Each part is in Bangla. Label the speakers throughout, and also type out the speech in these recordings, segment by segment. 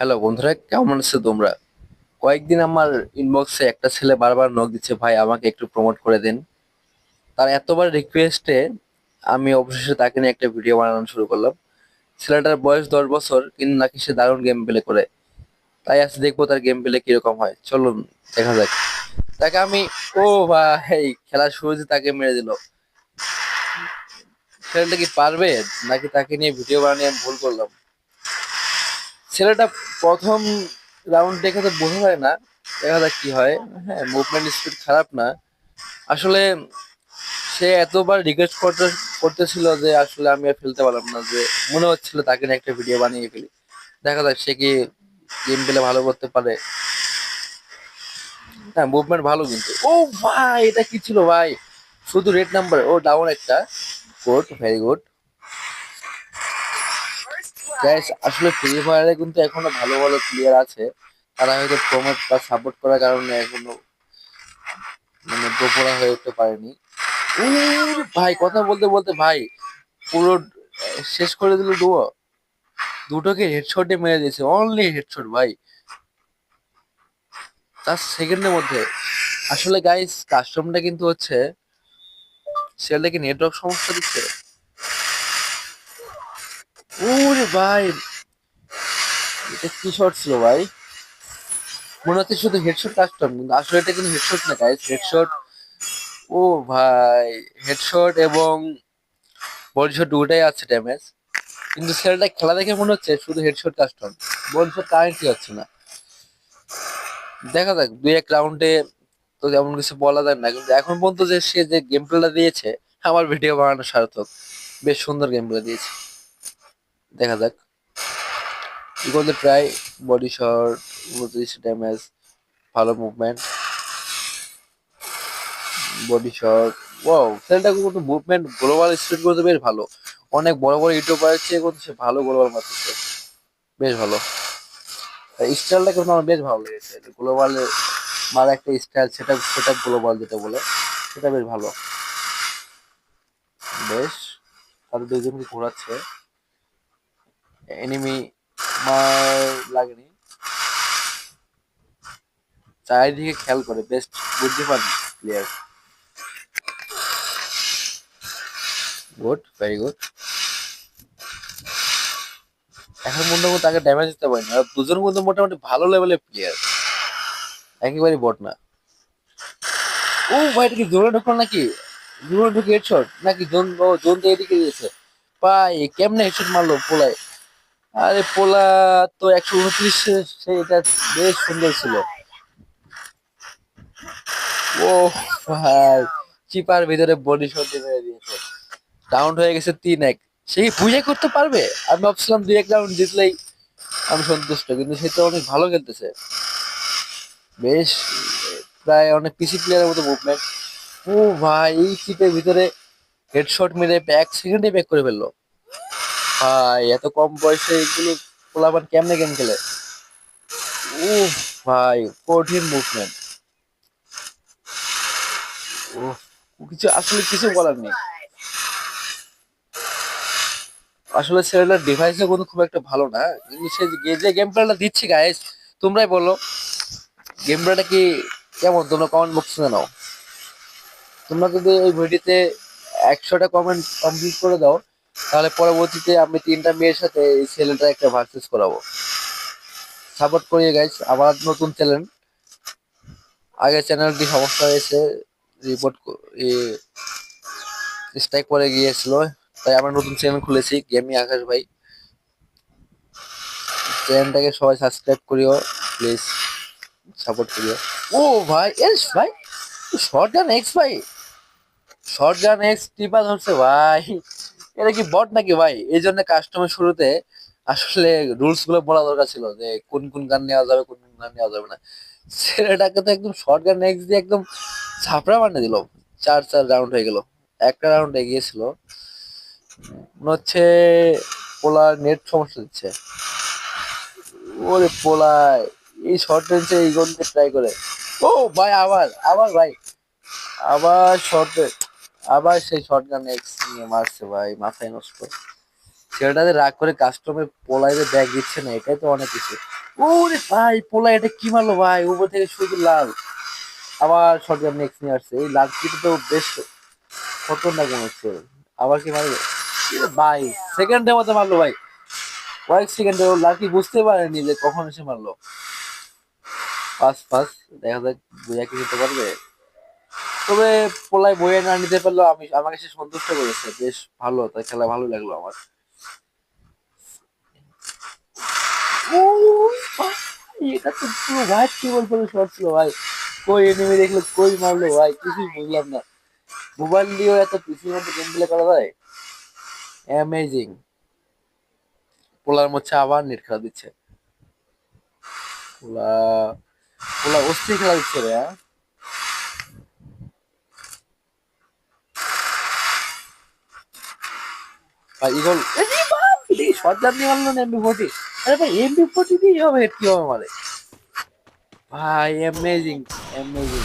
Speaker 1: হ্যালো বন্ধুরা, কেমন আছো তোমরা? কয়েকদিন আমার ইনবক্সে একটা ছেলে বারবার নক দিচ্ছে, ভাই, আমাকে একটু প্রমোট করে দিন। তার এতবার রিকোয়েস্টে আমি অবশেষে তাকে নিয়ে একটা ভিডিও বানানো শুরু করলাম। ছেলেটার বয়স দশ বছর, কিন্তু নাকি সে দারুণ গেম প্লে করে। তাই আজ দেখব তার গেম প্লে কীরকম হয়। চলুন, দেখা যাক। তাকে আমি, ও ভাই খেলার শুরুতে তাকে মেরে দিল। ছেলেটা কি পারবে? নাকি তাকে নিয়ে ভিডিও বানিয়ে আমি ভুল করলাম? ছেলেটা প্রথম রাউন্ড দেখে তো বোঝা যায় না, দেখা যাক কি হয়। হ্যাঁ মুভমেন্ট স্পিড খারাপ না। আসলে সে এতবার রিকোয়েস্ট করতে, করতেছিল যে আসলে আমি আর ফেলতে পারলাম না, যে মনে হচ্ছিল তাকে নিয়ে একটা ভিডিও বানিয়ে ফেলি। দেখা যাক সে কি গেম পেলে ভালো করতে পারে। হ্যাঁ মুভমেন্ট ভালো কিন্তু। ও ভাই, এটা কি ছিল ভাই? শুধু রেড নাম্বার ও ডাউন একটা। গুড ভেরি গুড গাইস আসলে ফ্রি ফায়ারে কিন্তু এখনও ভালো ভালো প্লেয়ার আছে। তারা হয়তো প্রমোট বা সাপোর্ট করার কারণে এখনও মানে দোপড়া হয়ে উঠতে পারেনি। ভাই, কথা বলতে বলতে ভাই, পুরো শেষ করে দিল ডুয়ো দুটোকে হেডশটে মেরে দিয়েছে অনলি হেডশট ভাই। তার সেকেন্ডের মধ্যে। আসলে গাইস কাস্টমটা কিন্তু হচ্ছে সেটা কি নেটওয়ার্ক সমস্যা দিচ্ছে। ওরে ভাই, এটা কি শট ছিল ভাই? মনে হচ্ছে শুধু হেডশট কাস্টম কিন্তু আসলে এটা কিন্তু হেডশট না গাইস হেডশট ও ভাই হেডশট এবং শট দুটাই আছে ড্যামেজ কিন্তু ছেলেটা খেলা দেখে মনে হচ্ছে শুধু হেডশট কাস্টম বডি শট কারেন্টই হচ্ছে না। দেখা যাক, দুই এক রাউন্ডে তো তেমন কিছু বলা যায় না, কিন্তু এখন পর্যন্ত যে সে যে গেম প্লেটা দিয়েছে, আমার ভিডিও বানানো সার্থক। বেশ সুন্দর গেম প্লে দিয়েছে। দেখা যাক। ইগোতে প্রায় বডি শট উনত্রিশ ড্যামেজ ভালো মুভমেন্ট বডি শট ওয়াও ছেলেটা কিন্তু মুভমেন্ট গ্লোবাল স্পিড করতে বেশ ভালো। অনেক বড় বড় ইউটিউবারের চেয়ে কিন্তু সে ভালো গ্লোবাল মারতেছে। বেশ ভালো। স্টাইলটা কিন্তু আমার বেশ ভালো লেগেছে। গ্লোবাল মার একটা স্টাইল সেটা সেটা গ্লোবাল যেটা বলে, সেটা বেশ ভালো। বেশ তাদের দুজনকে ঘোরাচ্ছে। এনিমি লাগেনি চারিদিকে খেয়াল করে বেস্ট বুদ্ধিমান প্লেয়ার গুড ভেরি গুড এখন মোটামুটি তাকে ড্যামেজ দিতে পারিনি আর দুজন মধ্যে মোটামুটি ভালো লেভেলের প্লেয়ার একেবারে বট না ও, ভাই কি জোরে ঢুকলো নাকি? জোরে ঢুকে হেডশট নাকি জোন জোন তো এদিকে দিয়েছে ভাই কেমনে হেডশট মারলো পোলায় আরে পোলা, তো একশো উনত্রিশ এটা বেশ সুন্দর ছিল। ও ভাই, চিপার ভিতরে বডি সর্দি মেরে দিয়েছে। ডাউন হয়ে গেছে তিন এক। সে কি পূজা করতে পারবে? আমি ভাবছিলাম দুই এক রাউন্ড জিতলেই আমি সন্তুষ্ট, কিন্তু সে তো অনেক ভালো খেলতেছে। বেশ, প্রায় অনেক পিসি প্লেয়ারের মতো মুভমেন্ট ও ভাই, এই চিপের ভিতরে হেডশট মেরে এক সেকেন্ডে ব্যাক করে ফেলল। ভাই, এত কম বয়সে এগুলো পোলাপান কেমনে গেম খেলে? ও ভাই, কঠিন মুভমেন্ট ও কিছু আসলে কিছু বলার নেই। আসলে ছেলেটার ডিভাইসও কিন্তু খুব একটা ভালো না। কিন্তু সে যে- গেম প্লেটা দিচ্ছে গাইস তোমরাই বলো গেম প্লেটা কি কেমন? তোমরা কমেন্ট বক্সে জানাও। তোমরা যদি এই ভিডিওতে একশোটা কমেন্ট কমপ্লিট করে দাও তাহলে পরবর্তীতে আমি তিনটা মেয়ের সাথে এই ছেলেটা একটা ভার্সেস করাবো। সাপোর্ট করিয়ে গাইস আবার নতুন চ্যানেল আগে চ্যানেলটি সমস্যা হয়েছে রিপোর্ট স্ট্রাইক করে গিয়েছিল, তাই আমরা নতুন চ্যানেল খুলেছি গেমি আকাশ ভাই। চ্যানেলটাকে সবাই সাবস্ক্রাইব করিও প্লিজ সাপোর্ট করিও। ও ভাই এস ভাই শর্ট গান এক্স ভাই। শর্ট গান এক্স টিপা ধরছে ভাই। এটা কি বট নাকি ভাই? এই জন্য কাস্টমার শুরুতে আসলে রুলসগুলো বলা দরকার ছিল যে কোন কোন গান নেওয়া যাবে, কোন কোন গান নেওয়া যাবে না। ছেলেটাকে তো একদম শর্ট গান নেক্সট দিয়ে একদম ছাপড়া বানিয়ে দিল। চার চার রাউন্ড হয়ে গেল। একটা রাউন্ড এগিয়েছিল। মনে হচ্ছে পোলার নেট সমস্যা দিচ্ছে। ওরে পোলায় এই শর্ট রেঞ্জে এই গন্ডে ট্রাই করে। ও ভাই, আবার আবার ভাই, আবার শর্ট আবার সেই শর্ট গান এক্স নিয়ে মারছে ভাই, মাথায় নষ্ট ছেলেটাতে রাগ করে কাস্টমে পোলাইতে ব্যাগ দিচ্ছে না, এটাই তো অনেক কিছু। ওরে ভাই পোলা এটা কি মারলো ভাই? উপর থেকে শুধু লাল। আবার শটগান নেক্সট নিয়ে আসছে। এই লাল কিটা তো বেশ খতরনাক মনে হচ্ছে। আবার কি মারবে ভাই সেকেন্ডের মতো মারলো ভাই। কয়েক সেকেন্ডে ও লাকি বুঝতে পারেনি যে কখন এসে মারলো। পাস পাস, দেখা যাক, বুঝা কি পারবে। তবে পোলায় বইয়ে না নিতে পারল আমি, আমাকে সে সন্তুষ্ট করেছে। বেশ ভালো, তার খেলা ভালো লাগল আমার। এটা তো পুরো হোয়াইট কি বলব শর্ট ছিল ভাই। কই এনিমি দেখল কই মারলো, ভাই? কিছুই বুঝলাম না। মোবাইল দিয়েও এত পিসির মধ্যে গেম প্লে করা যায়? অ্যামেজিং পোলার মধ্যে আবার নেট খেলা দিচ্ছে। পোলা পোলা অস্থির খেলা দিচ্ছে রে হ্যাঁ? ভাই ইগল শটগান দিয়ে মারলো না এমবি ফোর্টি আরে ভাই এমবি ফোর্টি দিয়ে হবে হেড কি মারে? ভাই অ্যামেজিং অ্যামেজিং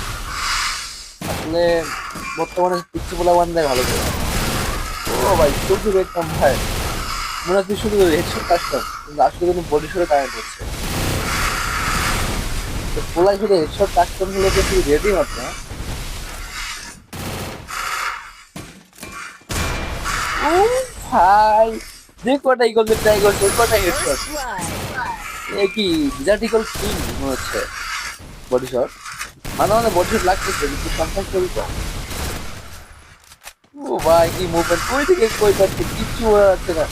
Speaker 1: আসলে বর্তমানে পিচ্ছি পোলা বান্ধায় ভালো করে ও ভাই শুধু রেট কম ভাই। মনে হচ্ছে শুধু হেডশট কাটতাম কিন্তু আসলে কিন্তু বডি শটে কানেক্ট হচ্ছে। তো পোলাই শুধু হেডশট কাটতাম হলে তো রেডি হচ্ছে না ও ভাই যে কটা ইগল ট্রাই করছে ওই কটা এ কি মনে হচ্ছে। বডি শট মানে মানে বডি শট লাগতেছে, কিন্তু কনফার্ম করি তো। ও ভাই, কি মুভমেন্ট কই থেকে কই পাচ্ছে? কিচ্ছু যাচ্ছে না।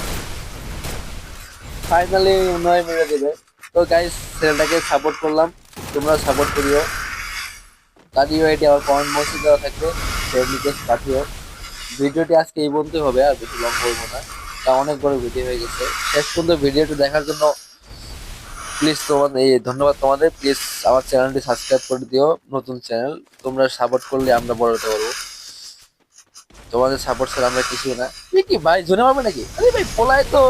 Speaker 1: ফাইনালি নয় মেরে দেবে। তো গাইস চ্যানেলটাকে সাপোর্ট করলাম। তোমরা সাপোর্ট করিও। কাটিও এটি আমার কমেন্ট বক্সে দেওয়া থাকবে। রিকোয়েস্ট পাঠিও। ভিডিওটি আজকে এই পর্যন্তই হবে, আর বেশি লং করব না। তা অনেক বড় ভিডিও হয়ে গেছে। শেষ পর্যন্ত ভিডিওটি দেখার জন্য প্লিজ তোমাদের, এই ধন্যবাদ তোমাদের। প্লিজ আমার চ্যানেলটি সাবস্ক্রাইব করে দিও, নতুন চ্যানেল তোমরা সাপোর্ট করলে আমরা বড় হতে পারব। তোমাদের সাপোর্ট ছাড়া আমরা কিছুই না। কি ভাই জোনে পাবে নাকি? আরে ভাই, পোলায় তো